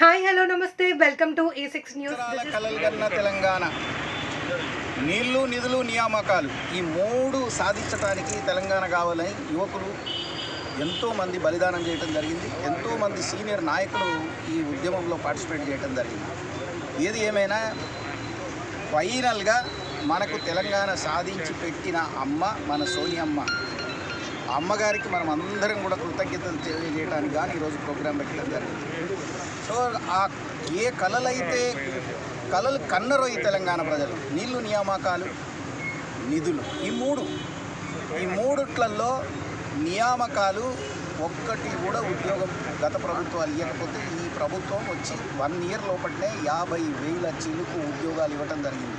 Hi hello namaste. Welcome to A six news కలలుగన్న Telangana. నీళ్ళు నిధులు నియామకాలు. ఈ మూడు సాధించడానికి తెలంగాణ కావాలని యువకులు ఎంతోమంది బలిదానం చేయడం జరిగింది. ఎంతోమంది సీనియర్ నాయకులు ఈ ఉద్యమంలో పార్టిసిపేట్ చేయడం జరిగింది. ఏది ఏమైనా ఫైనల్గా మనకు తెలంగాణ సాధించి పెట్టిన అమ్మ మన సోనియమ్మ. అమ్మగారికి మనం అందరం కూడా కృతజ్ఞతలు తెలియజేయడానికి కానీ ఈరోజు ప్రోగ్రాం పెట్టడం జరిగింది. సో ఆ ఏ కళలైతే కళలు కన్నరో ఈ తెలంగాణ ప్రజలు నీళ్ళు నియామకాలు నిధులు ఈ మూడు ఈ మూడుట్లలో నియామకాలు ఒక్కటి కూడా ఉద్యోగం గత ప్రభుత్వాలు ఇవ్వకపోతే ఈ ప్రభుత్వం వచ్చి వన్ ఇయర్ లోపలనే యాభై వేల చిలుకు ఉద్యోగాలు ఇవ్వటం జరిగింది.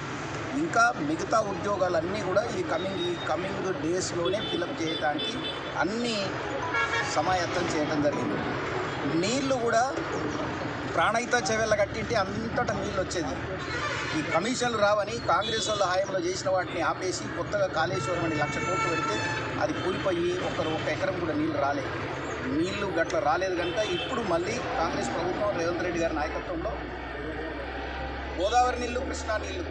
ఇంకా మిగతా ఉద్యోగాలన్నీ కూడా ఈ కమింగ్ ఈ కమింగ్ డేస్లోనే ఫిలప్ చేయడానికి అన్నీ సమాయత్తం చేయడం జరిగింది. నీళ్ళు కూడా ప్రాణహిత చెవెళ్ళ కట్టింటే అంతటా నీళ్ళు వచ్చేది ఈ కమిషన్లు రావని కాంగ్రెస్ వాళ్ళ హాయంలో చేసిన వాటిని ఆపేసి కొత్తగా కాళేశ్వరం అని లక్ష కోట్లు పెడితే అది కూలిపోయి ఒకరు ఒక ఎకరం కూడా నీళ్ళు రాలేదు నీళ్ళు గట్ల రాలేదు కనుక ఇప్పుడు మళ్ళీ కాంగ్రెస్ ప్రభుత్వం రేవంత్ రెడ్డి గారి నాయకత్వంలో గోదావరి నీళ్ళు కృష్ణా నీళ్ళు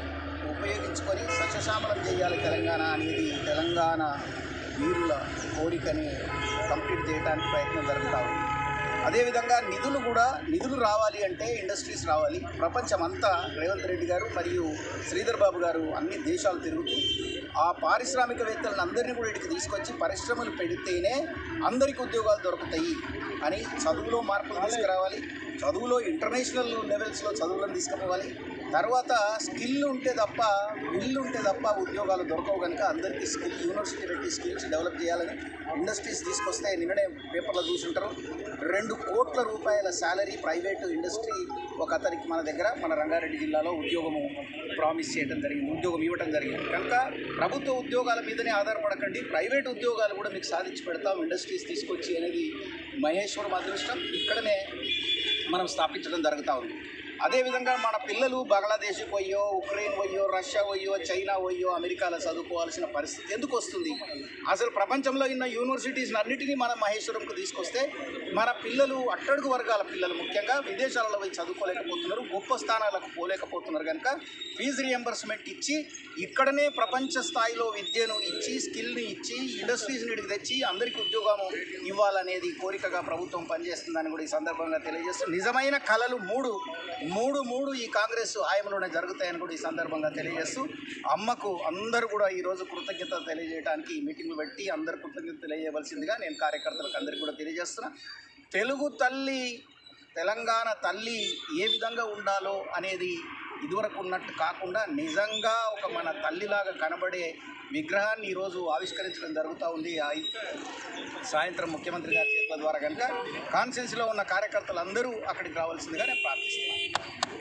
ఉపయోగించుకొని సస్యశ్యామలం చేయాలి తెలంగాణ అనేది తెలంగాణ వీరుల కోరికని కంప్లీట్ చేయడానికి ప్రయత్నం జరుగుతూ ఉంది. అదేవిధంగా నిధులు కూడా నిధులు రావాలి అంటే ఇండస్ట్రీస్ రావాలి. ప్రపంచం అంతా రేవంత్ రెడ్డి గారు మరియు శ్రీధర్ బాబు గారు అన్ని దేశాలు తిరుగుతూ ఆ పారిశ్రామికవేత్తలను అందరినీ కూడా ఇక్కడికి తీసుకొచ్చి పరిశ్రమలు పెడితేనే అందరికీ ఉద్యోగాలు దొరుకుతాయి అని చదువులో మార్పులు తీసుకురావాలి. చదువులో ఇంటర్నేషనల్ లెవెల్స్లో చదువులను తీసుకుపోవాలి. తర్వాత స్కిల్ ఉంటే తప్ప విల్ ఉంటే తప్ప ఉద్యోగాలు దొరకవు కనుక అందరికీ స్కిల్ యూనివర్సిటీ పెట్టి స్కిల్స్ డెవలప్ చేయాలని ఇండస్ట్రీస్ తీసుకొస్తే నిన్ననే పేపర్లో చూసుంటారు. రెండు కోట్ల రూపాయల శాలరీ ప్రైవేటు ఇండస్ట్రీ ఒక అతనికి మన దగ్గర మన రంగారెడ్డి జిల్లాలో ఉద్యోగము ప్రామిస్ చేయడం జరిగింది ఉద్యోగం ఇవ్వడం జరిగింది. కనుక ప్రభుత్వ ఉద్యోగాల మీదనే ఆధారపడకండి. ప్రైవేట్ ఉద్యోగాలు కూడా మీకు సాధించి పెడతాం. ఇండస్ట్రీస్ తీసుకొచ్చి అనేది మహేశ్వరం అదృష్టం. ఇక్కడనే మనం స్థాపించడం జరుగుతూ ఉంది. అదేవిధంగా మన పిల్లలు బంగ్లాదేశ్ పోయో ఉక్రెయిన్ పోయో రష్యా పోయో చైనా పోయో అమెరికాలో చదువుకోవాల్సిన పరిస్థితి ఎందుకు వస్తుంది? అసలు ప్రపంచంలో ఉన్న యూనివర్సిటీస్ అన్నిటినీ మనం మహేశ్వరంకు తీసుకొస్తే మన పిల్లలు అట్టడుగు వర్గాల పిల్లలు ముఖ్యంగా విదేశాలలో పోయి చదువుకోలేకపోతున్నారు గొప్ప స్థానాలకు పోలేకపోతున్నారు కనుక ఫీజు రియంబర్స్మెంట్ ఇచ్చి ఇక్కడనే ప్రపంచ స్థాయిలో విద్యను ఇచ్చి స్కిల్ని ఇచ్చి ఇండస్ట్రీస్ని ఇక్కడికి తెచ్చి అందరికీ ఉద్యోగం ఇవ్వాలనేది కోరికగా ప్రభుత్వం పనిచేస్తుందని కూడా ఈ సందర్భంగా తెలియజేస్తూ నిజమైన కళలు మూడు మూడు మూడు ఈ కాంగ్రెస్ హాయంలోనే జరుగుతాయని కూడా ఈ సందర్భంగా తెలియజేస్తూ అమ్మకు అందరూ కూడా ఈరోజు కృతజ్ఞత తెలియజేయడానికి ఈ మీటింగ్లు పెట్టి అందరు కృతజ్ఞత తెలియజేయవలసిందిగా నేను కార్యకర్తలకు అందరికీ కూడా తెలియజేస్తున్నా. తెలుగు తల్లి తెలంగాణ తల్లి ఏ విధంగా ఉండాలో అనేది ఇదివరకు ఉన్నట్టు కాకుండా నిజంగా ఒక మన తల్లిలాగా కనబడే విగ్రహాన్ని ఈరోజు ఆవిష్కరించడం జరుగుతూ ఉంది. ఆ సాయంత్రం ముఖ్యమంత్రి గారి చేతుల ద్వారా కనుక కాన్సెన్స్లో ఉన్న కార్యకర్తలు అందరూ అక్కడికి రావాల్సిందిగా నేను ప్రార్థిస్తున్నాను